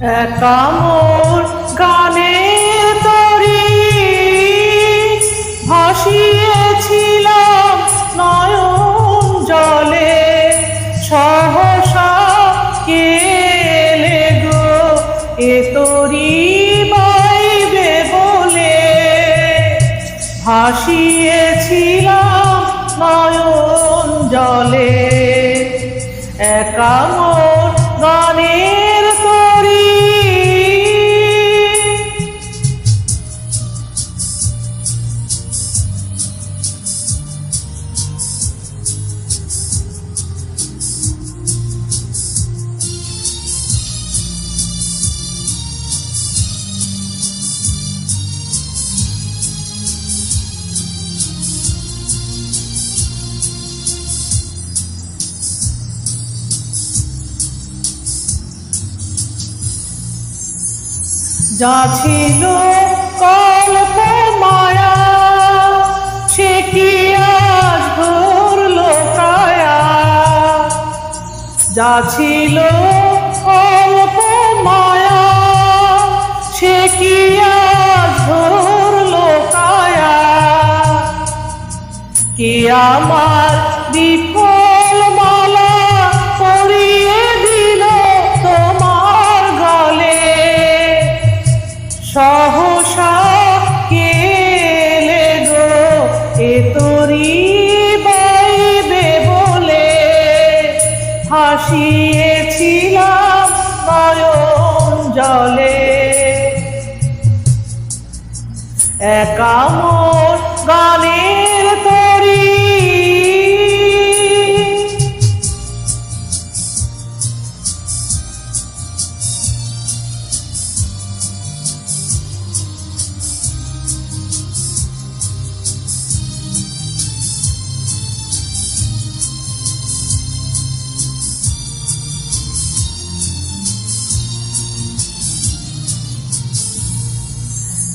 একামর তরি ভাসিয়েছিলাম নয়ন জলে। সহসা বাইবে বলে। ভাসিয়েছিলাম জলে। যা ছিল কল্প মায়া, সে কি আজ ঘুরল কায়া যা ছিল কল্প মায়া, সে কি আজ কে আমার বিফল মালা সহসা কেলে গো এ তোরি বাইবে বলে। হাসিয়েছিলাম নয়ন জলে। একামর গানের তরি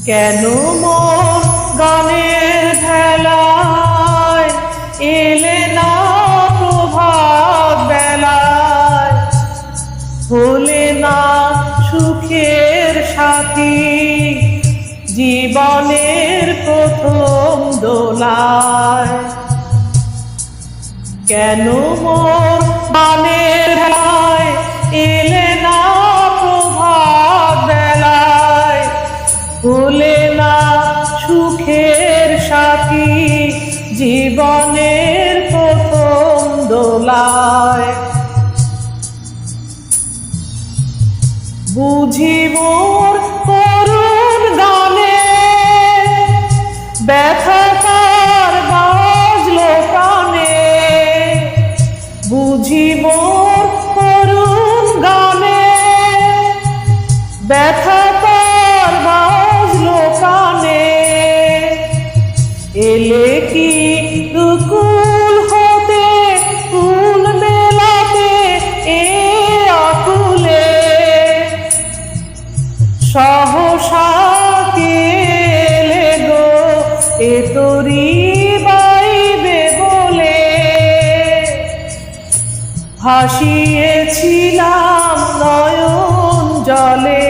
কেন মোর গানের ভেলায় এলে না প্রভাত বেলায়? হলে না সুখের সাথী জীবনের প্রথম দোলায়? কেন মোর গানের জীবনের প্রথম দোলায়। বুঝি মোর করুণ গানে ব্যথা তার বাজলো কানে বুঝি মোর করুণ গানে ব্যথা সহসা কেলে গো এ তরি বাইবে বলে। ভাসিয়েছিলাম নয়ন জলে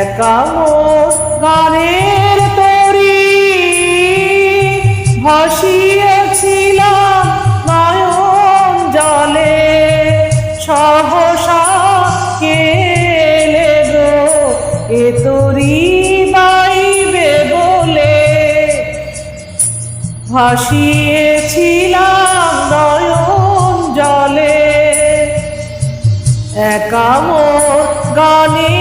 একামর গানের ভাসিয়েছিলাম নয়ন জলে। একামর গানে